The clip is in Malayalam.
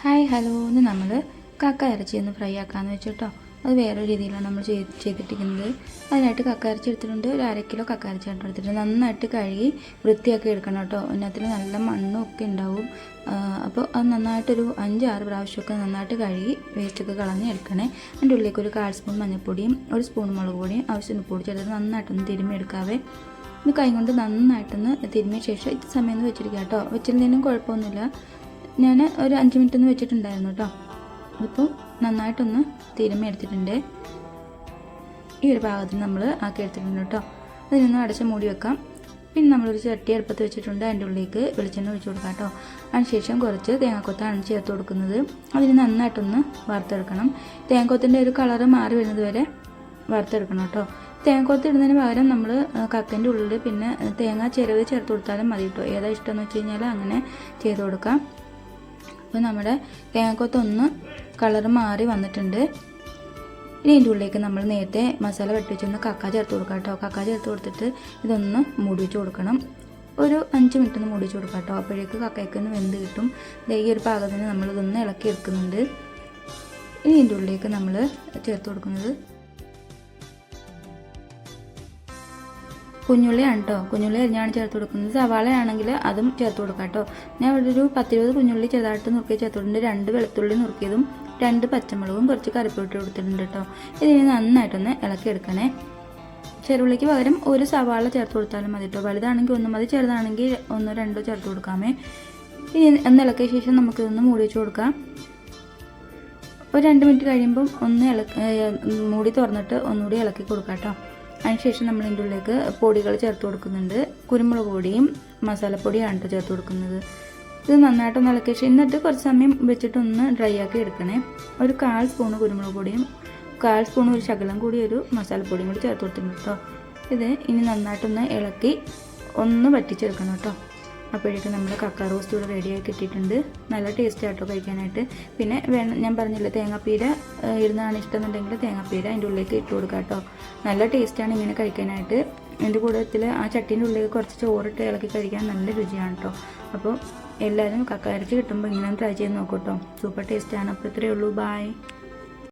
Hi hello. എന്ന് നമ്മൾ കക്ക ഇറച്ചി ഒന്ന് ഫ്രൈ ആക്കാമെന്ന് വെച്ചിട്ടോ. അത് വേറെ രീതിയിലാണ് നമ്മൾ ചെയ്ത് ചെയ്തിട്ടിരിക്കുന്നത്. അതിനായിട്ട് കക്ക ഇറച്ചി എടുത്തിട്ടുണ്ട്. ഒരു അര കിലോ കക്ക ഇറച്ചി എടുത്തിട്ടുണ്ട്. നന്നായിട്ട് കഴുകി വൃത്തിയാക്കി എടുക്കണം കേട്ടോ. അതിനകത്തിൽ നല്ല മണ്ണും ഒക്കെ ഉണ്ടാവും. അപ്പോൾ അത് നന്നായിട്ടൊരു അഞ്ചാറ് പ്രാവശ്യമൊക്കെ നന്നായിട്ട് കഴുകി വേസ്റ്റൊക്കെ കളഞ്ഞ് എടുക്കണേ. അതിന്റെ ഉള്ളിലേക്ക് ഒരു കാൽ സ്പൂൺ മഞ്ഞൾപ്പൊടിയും ഒരു സ്പൂൺ മുളക് പൊടിയും ആവശ്യത്തിന് പൊടി ചേർത്ത് നന്നായിട്ടൊന്ന് തിരുമ്മി എടുക്കാവേ. ഇത് കൈ കൊണ്ട് നന്നായിട്ടൊന്ന് തിരുമ്മിയ ശേഷം ഇത് സമയം വെച്ചിരിക്കുക കേട്ടോ. വെച്ചിരുന്നതിനും കുഴപ്പമൊന്നുമില്ല. ഞാൻ ഒരു അഞ്ച് മിനിറ്റ് ഒന്ന് വെച്ചിട്ടുണ്ടായിരുന്നു കേട്ടോ അതിപ്പോൾ നന്നായിട്ടൊന്ന് തിരുമ്മി എടുത്തിട്ടുണ്ട്. ഈ ഒരു ഭാഗത്തിന് നമ്മൾ ആക്കി എടുത്തിട്ടുണ്ട് കേട്ടോ അതിനൊന്ന് അടച്ച് മൂടി വെക്കാം. പിന്നെ നമ്മളൊരു ചട്ടി അടുപ്പത്ത് വെച്ചിട്ടുണ്ട്. അതിന്റെ ഉള്ളിലേക്ക് വെളിച്ചെണ്ണ ഒഴിച്ച് കൊടുക്കാം കേട്ടോ അതിനുശേഷം കുറച്ച് തേങ്ങാക്കൊത്താണ് ചേർത്ത് കൊടുക്കുന്നത്. അതിന് നന്നായിട്ടൊന്ന് വറുത്തെടുക്കണം. തേങ്ങാക്കൊത്തിന്റെ ഒരു കളറ് മാറി വരുന്നത് വരെ വറുത്തെടുക്കണം കേട്ടോ തേങ്ങാക്കൊത്ത് ഇടുന്നതിന് പകരം നമ്മൾ കക്കന്റെ ഉള്ളിൽ പിന്നെ തേങ്ങ ചിരവ് ചേർത്ത് കൊടുത്താലും മതി കേട്ടോ ഏതാ ഇഷ്ടമെന്ന് വെച്ച് കഴിഞ്ഞാൽ അങ്ങനെ ചെയ്ത് കൊടുക്കാം. അപ്പോൾ നമ്മുടെ തേങ്ങാക്കൊത്ത് ഒന്ന് കളർ മാറി വന്നിട്ടുണ്ട്. ഇനി ഇതിന്റെ ഉള്ളിലേക്ക് നമ്മൾ നേരത്തെ മസാല വെട്ടി വെച്ചിരുന്ന കക്ക ചേർത്ത് കൊടുക്കാം കേട്ടോ. കക്ക ചേർത്ത് കൊടുത്തിട്ട് ഇതൊന്ന് മൂടി വെച്ച് കൊടുക്കണം. ഒരു അഞ്ച് മിനിറ്റ് ഒന്ന് മൂടി വെച്ച് കൊടുക്കാം കേട്ടോ. അപ്പോഴേക്ക് കക്കയ്ക്ക് ഒന്ന് വെന്ത് കിട്ടും. ഈ ഒരു പാകത്തിന് നമ്മളിതൊന്ന് ഇളക്കി എടുക്കുന്നുണ്ട്. ഇനി ഇതിന്റെ ഉള്ളിലേക്ക് നമ്മൾ ചേർത്ത് കൊടുക്കുന്നത് കുഞ്ഞുള്ളിയാണ് കേട്ടോ കുഞ്ഞുള്ളി അരിഞ്ഞാണ് ചേർത്ത് കൊടുക്കുന്നത്. സവാളയാണെങ്കിൽ അതും ചേർത്ത് കൊടുക്കാം കേട്ടോ. ഞാൻ ഇവിടെ ഒരു പത്തിരുപത് കുഞ്ഞുള്ളി ചെറുതായിട്ട് നുറുക്കി ചേർത്തിട്ടുണ്ട്. രണ്ട് വെളുത്തുള്ളി നുറുക്കിയതും രണ്ട് പച്ചമുളകും കുറച്ച് കറിപ്പൊട്ട് കൊടുത്തിട്ടുണ്ട് കേട്ടോ. ഇതിനെ നന്നായിട്ടൊന്ന് ഇളക്കിയെടുക്കണേ. ചെറുള്ളിക്ക് പകരം ഒരു സവാള ചേർത്ത് കൊടുത്താലും മതി കേട്ടോ. വലുതാണെങ്കിൽ ഒന്ന് മതി ചെറുതാണെങ്കിൽ ഒന്നോ രണ്ടോ ചേർത്ത് കൊടുക്കാമേ. ഇനി ഒന്ന് ഇളക്കിയ ശേഷം നമുക്കിതൊന്ന് മൂടി വെച്ച് കൊടുക്കാം. ഒരു രണ്ട് മിനിറ്റ് കഴിയുമ്പം ഒന്ന് ഇളക്കി മൂടി തുറന്നിട്ട് ഒന്നുകൂടി ഇളക്കി കൊടുക്കാം കേട്ടോ. അതിനുശേഷം നമ്മൾ ഇതിന്റെ ഉള്ളിലേക്ക് പൊടികൾ ചേർത്ത് കൊടുക്കുന്നുണ്ട്. കുരുമുളക് പൊടിയും മസാലപ്പൊടിയാണ് കേട്ടോ ചേർത്ത് കൊടുക്കുന്നത്. ഇത് നന്നായിട്ടൊന്ന് ഇളക്കിയ ശേഷം എന്നിട്ട് കുറച്ച് സമയം വെച്ചിട്ടൊന്ന് ഡ്രൈ ആക്കി എടുക്കണേ. ഒരു കാൽ സ്പൂൺ കുരുമുളക് പൊടിയും കാൽ സ്പൂൺ ഒരു ശകലം കൂടി ഒരു മസാലപ്പൊടിയും കൂടി ചേർത്ത് കൊടുത്തിട്ടുണ്ട് കേട്ടോ. ഇത് ഇനി നന്നായിട്ടൊന്ന് ഇളക്കി ഒന്ന് വറ്റിച്ചെടുക്കണം കേട്ടോ. അപ്പോഴേക്കും നമ്മൾ കക്ക റോസ്റ്റ് ഇവിടെ റെഡിയായി കിട്ടിയിട്ടുണ്ട്. നല്ല ടേസ്റ്റ് ആട്ടോ കഴിക്കാനായിട്ട്. പിന്നെ വേണം ഞാൻ പറഞ്ഞില്ല തേങ്ങാപ്പീര ഇരുന്നാണ് ഇഷ്ടമെന്നുണ്ടെങ്കിൽ തേങ്ങാപ്പീര അതിന്റെ ഉള്ളിലേക്ക് ഇട്ട് കൊടുക്കാം കേട്ടോ. നല്ല ടേസ്റ്റാണ് ഇങ്ങനെ കഴിക്കാനായിട്ട്. എന്റെ കൂട്ടത്തിൽ ആ ചട്ടീന്റെ ഉള്ളിലേക്ക് കുറച്ച് ചോറിട്ട് ഇളക്കി കഴിക്കാൻ നല്ല രുചിയാണ് കേട്ടോ. അപ്പോൾ എല്ലാവരും കക്ക ഇറച്ചി കിട്ടുമ്പോൾ ഇങ്ങനെ ട്രൈ ചെയ്ത് നോക്കൂ കേട്ടോ. സൂപ്പർ ടേസ്റ്റാണ് അപ്പോൾ ഇത്രയേ ഉള്ളൂ. ബായ്